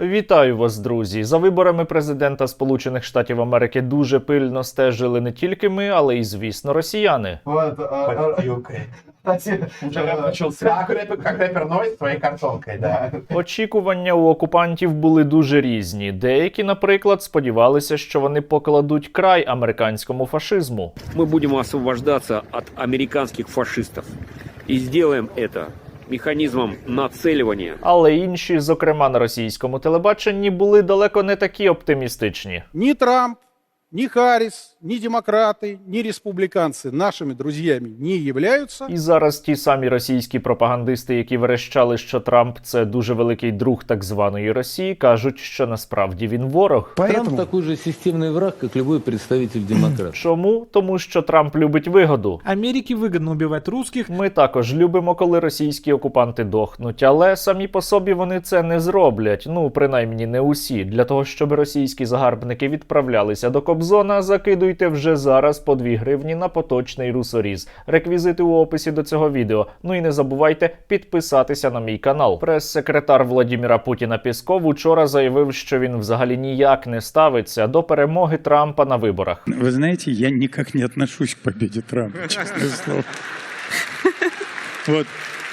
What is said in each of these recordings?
Вітаю вас, друзі! За виборами президента Сполучених Штатів Америки дуже пильно стежили не тільки ми, але й, звісно, росіяни. Вот, а, а, Подпилкой. кстати, Уже э, начался. Как рэпер, как рэпер Нойз своей картонкой, да. Очікування у окупантів були дуже різні. Деякі, наприклад, сподівалися, що вони покладуть край американському фашизму. мы будем освобождаться от американских фашистов. И сделаем это механизмом нацеливания Але інші, зокрема на російському телебаченні, були далеко не такі оптимістичні. Ні Трамп, ні Харрис, ни демократы, ни республиканцы нашими друзьями не являются. І зараз ті самі російські пропагандисти, які верещали, що Трамп це дуже великий друг так званої Росії, кажуть, що насправді він ворог. Трамп такой же системный враг, как любой представитель демократов. Чому? Тому що Трамп любить вигоду. Америке выгодно убивать русских, Ми також любимо, коли російські окупанти дохнуть, але самі по собі вони це не зроблять. Ну принаймні не усі. Для того щоб російські загарбники відправлялися до Кобзона, закидуйте вже зараз по 2 гривні на поточний русоріз. Реквізити у описі до цього відео. Ну і не забувайте підписатися на мій канал. Прес-секретар Владіміра Путіна Пісков учора заявив, що він взагалі ніяк не ставиться до перемоги Трампа на виборах. Вы знаете, я никак не отношусь к победе Трампа, честное слово. Вот.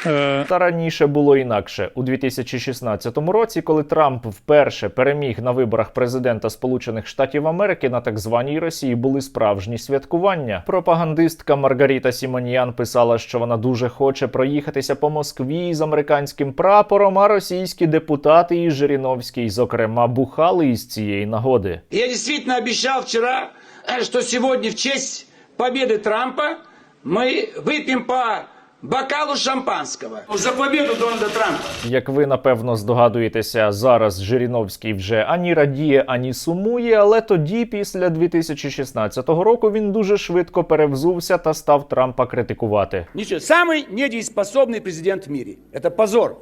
э, Та раніше було інакше у 2016 році, коли Трамп вперше переміг на виборах президента Сполучених Штатів Америки на так званій Росії були справжні святкування. Пропагандистка Маргаріта Сімоніян писала, що вона дуже хоче проїхатися по Москві з американським прапором. А російські депутати і Жириновський, зокрема, бухали із цієї нагоди. Я действительно обещал вчера, э, что сегодня в честь победы Трампа мы выпьем по бокалу шампанского. За победу Дональда Трампа. Як ви напевно здогадуєтеся, зараз Жириновський вже ані радіє, ані сумує, але тоді, після 2016 року, він дуже швидко перевзувся та став Трампа критикувати. Ничего, самый недееспособный президент в мире. Это позор.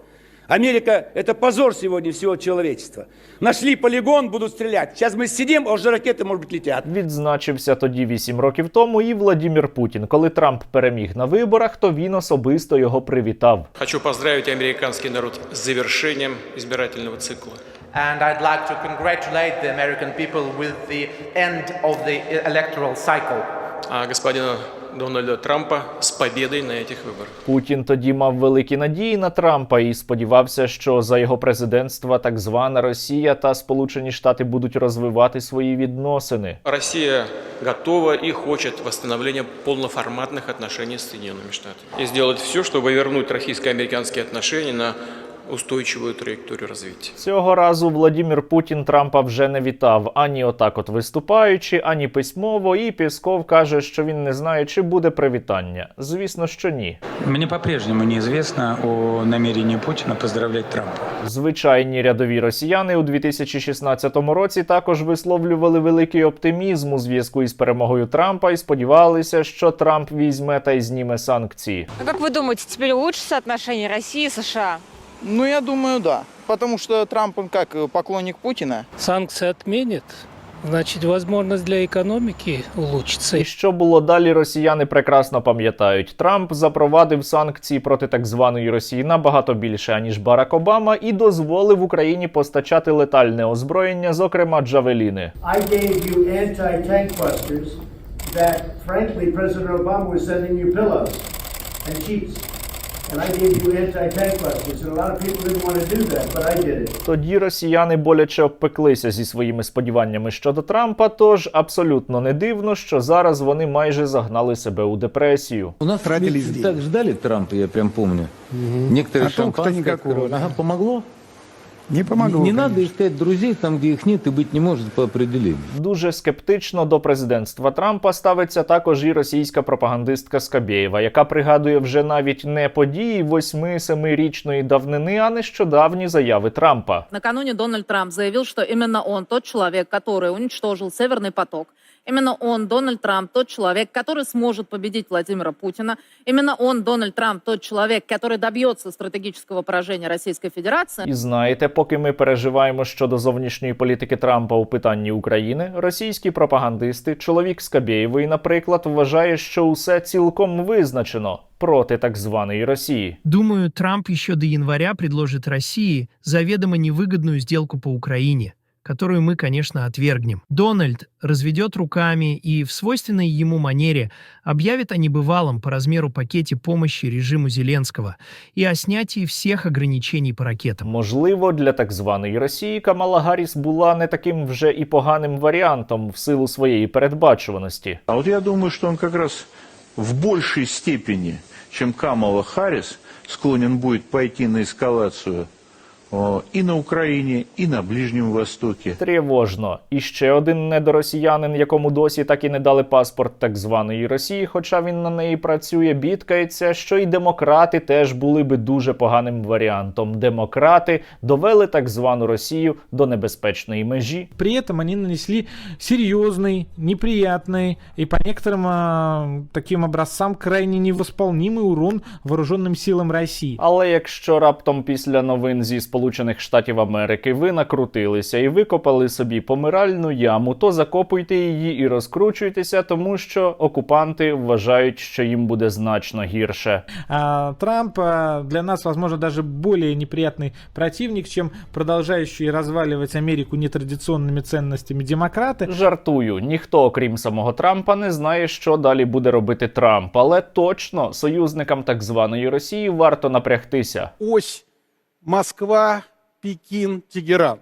Америка – это позор сегодня всего человечества. Нашли полигон, будут стрелять. Сейчас мы сидим, а уже ракеты, может быть, летят. Відзначився тоді 8 років тому і Владімір Путін. Коли Трамп переміг на виборах, то він особисто його привітав. Хочу поздравить американский народ с завершением избирательного цикла. And I'd like to congratulate the American people with the end of the electoral cycle. А господина Дональда Трампа с победой на этих выборах. Путін тоді мав великі надії на Трампа і сподівався, що за його президентства так звана Росія та Сполучені Штати будуть розвивати свої відносини. Россия готова и хочет восстановления полноформатных отношений с Соединенными Штатами. И сделать все, чтобы вернуть российско-американские отношения на устойчивую траекторию развития. Цього разу Владімір Путін Трампа вже не вітав ані отак, от виступаючи, ані письмово. І Пісков каже, що він не знає, чи буде привітання. Звісно, що ні. Мне по-прежнему неизвестно о намерении Путина поздравлять Трампа. Звичайні рядові росіяни у 2016 році також висловлювали великий оптимізм у зв'язку із перемогою Трампа і сподівалися, що Трамп візьме та й зніме санкції. Ну, как вы думаете, теперь улучшатся отношения России и США? Ну, я думаю, да. Потому что Трамп, он как поклонник Путина. санкции отменят, значит, возможность для экономики улучшится. І що було далі, росіяни прекрасно пам'ятають. Трамп запровадив санкції проти так званої Росії набагато більше аніж Барак Обама, і дозволив Україні постачати летальне озброєння, зокрема джавеліни. I gave you anti-tank busters that, frankly, President Obama was sending you pillows and sheets. Тоді росіяни боляче обпеклися зі своїми сподіваннями щодо Трампа. Тож абсолютно не дивно, що зараз вони майже загнали себе у депресію. У нас так ждали Трампа, я прям шампанское никакого, открывали. да. Ага, помогло? Не помогло. не надо конечно. искать друзей там, где их нет и быть не может по определению. Дуже скептично до президентства Трампа ставиться також і російська пропагандистка Скабєєва, яка пригадує вже навіть не події 8-7-річної давнини, а нещодавні заяви Трампа. Накануне Дональд Трамп заявил, что именно он тот человек, который уничтожил Северный поток Именно он, Дональд Трамп, тот человек, который сможет победить Владимира Путина. Именно он, Дональд Трамп, тот человек, который добьется стратегического поражения Российской Федерации. І знаєте, поки ми переживаємо щодо зовнішньої політики Трампа у питанні України, російські пропагандисти, чоловік Скабєєвої, наприклад, вважає, що усе цілком визначено проти так званої Росії. Думаю, Трамп еще до января предложит России заведомо невыгодную сделку по Украине, которую мы, конечно, отвергнем. Дональд разведет руками и в свойственной ему манере объявит о небывалом по размеру пакете помощи режиму Зеленского и о снятии всех ограничений по ракетам. Можливо, для так званої Росії Камала Гарріс була не таким вже і поганим варіантом в силу своєї передбачуваності. А вот я думаю, что он как раз в большей степени, чем Камала Харрис, склонен будет пойти на эскалацию о, и на Украине, и на Ближнем Востоке. Тривожно. І ще один недоросіянин, якому досі так і не дали паспорт так званої Росії, хоча він на неї працює, бідкається, що і демократи теж були би дуже поганим варіантом. Демократи довели так звану Росію до небезпечної межі. При этом они нанесли серьезный, неприятный и по некоторым а, таким образцам крайне невосполнимый урон вооруженным силам России. Але якщо раптом після новин зі Сполучених Штатів Америки ви накрутилися і викопали собі помиральну яму, то закопуйте її і розкручуйтеся, тому що окупанти вважають, що їм буде значно гірше. А, Трамп а, для нас, возможно, даже более неприятный противник, чем продолжающие разваливать Америку нетрадиционными ценностями демократы. Жартую, ніхто, окрім самого Трампа, не знає, що далі буде робити Трамп, але точно союзникам так званої Росії варто напрягтися. Ось Москва, Пекин, Тегеран.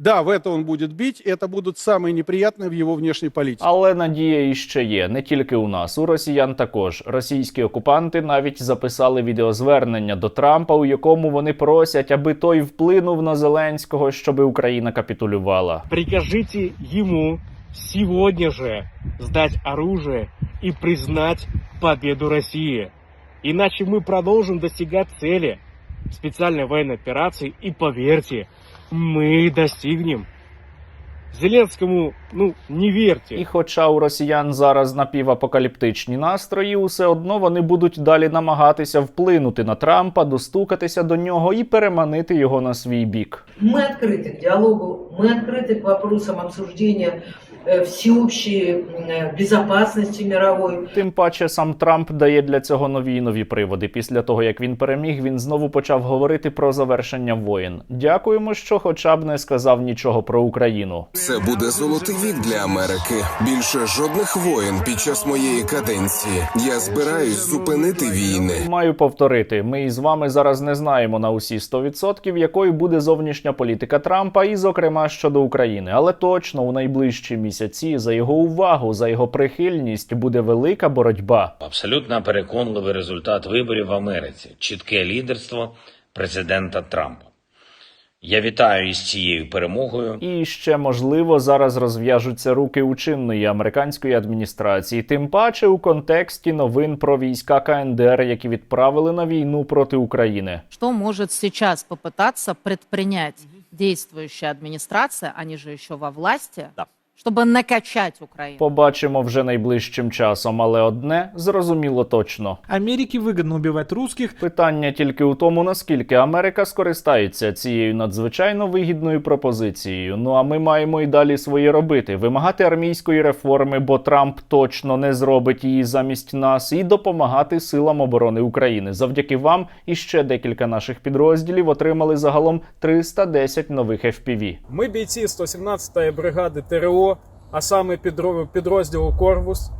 Да, в это он будет бить, и это будут самые неприятные в его внешней политике. Але надія іще є не тільки у нас, у росіян також. Російські окупанти навіть записали відеозвернення до Трампа, у якому вони просять, аби той вплинув на Зеленського, щоби Україна капітулювала. Прикажите ему сегодня же сдать оружие и признать победу России. Иначе мы продолжим достигать цели специальной военной операции и поверьте, мы достигнем. Зеленскому, ну, не верьте. І хоча у росіян зараз напівапокаліптичні настрої, усе одно вони будуть далі намагатися вплинути на Трампа, достукатися до нього і переманити його на свій бік. Мы открыты к диалогу, мы открыты к вопросам обсуждения э, всеобщей э, безопасности мировой. Тим паче сам Трамп дає для цього нові й нові приводи. Після того як він переміг, він знову почав говорити про завершення воєн. Дякуємо, що хоча б не сказав нічого про Україну. Це буде золотий вік для Америки. Більше жодних воєн під час моєї каденції. Я збираюсь зупинити війни. Маю повторити, ми із вами зараз не знаємо на усі 100%, якою буде зовнішня політика Трампа, і зокрема щодо України. Але точно у найближчі місяці за його увагу, за його прихильність буде велика боротьба. Абсолютно переконливий результат виборів в Америці. Чітке лідерство президента Трампа. Я вітаю із цією перемогою. І ще можливо зараз розв'яжуться руки у чинної американської адміністрації, тим паче у контексті новин про війська КНДР, які відправили на війну проти України. Що может сейчас попитатися предпринять действующая адміністрація, они же власті? во власти, чтобы накачать Украину? Побачимо вже найближчим часом, але одне зрозуміло точно. Америке выгодно убивать русских. Питання тільки у тому, наскільки Америка скористається цією надзвичайно вигідною пропозицією. Ну а ми маємо і далі своє робити: вимагати армійської реформи, бо Трамп точно не зробить її замість нас, і допомагати силам оборони України. Завдяки вам і ще декілька наших підрозділів отримали загалом 310 нових FPV. Ми бійці 117-ї бригади ТРО, а саме підрозділу Корвус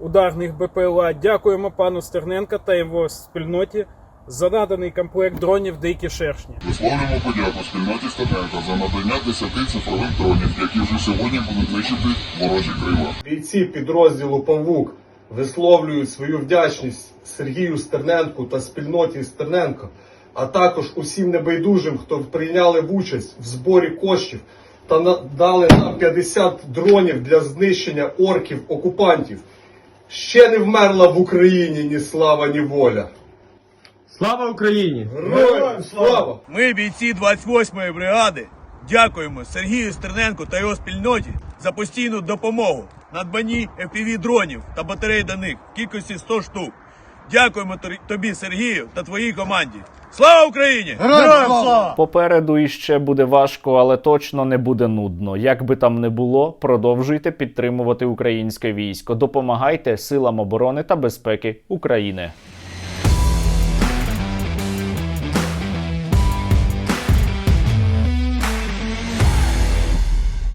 ударних БПЛА. Дякуємо пану Стерненка та його спільноті за наданий комплект дронів Дикі шершні. Висловлюємо подяку спільноті Стаденка за надання 10 цифрових дронів, які вже сьогодні будуть нищити ворожі крила. Бійці підрозділу Павук висловлюють свою вдячність Сергію Стерненку та спільноті Стерненко, а також усім небайдужим, хто прийняли в участь в зборі коштів та надали нам 50 дронів для знищення орків окупантів. Ще не вмерла в Україні ні слава, ні воля. Слава Україні! Героям слава! Ми, бійці 28-ї бригади, дякуємо Сергію Стерненку та його спільноті за постійну допомогу надбанні FPV дронів та батарей до них в кількості 100 штук. Дякуємо тобі, Сергію, та твоїй команді. Слава Україні! Попереду іще буде важко, але точно не буде нудно. Як би там не було, продовжуйте підтримувати українське військо. Допомагайте силам оборони та безпеки України.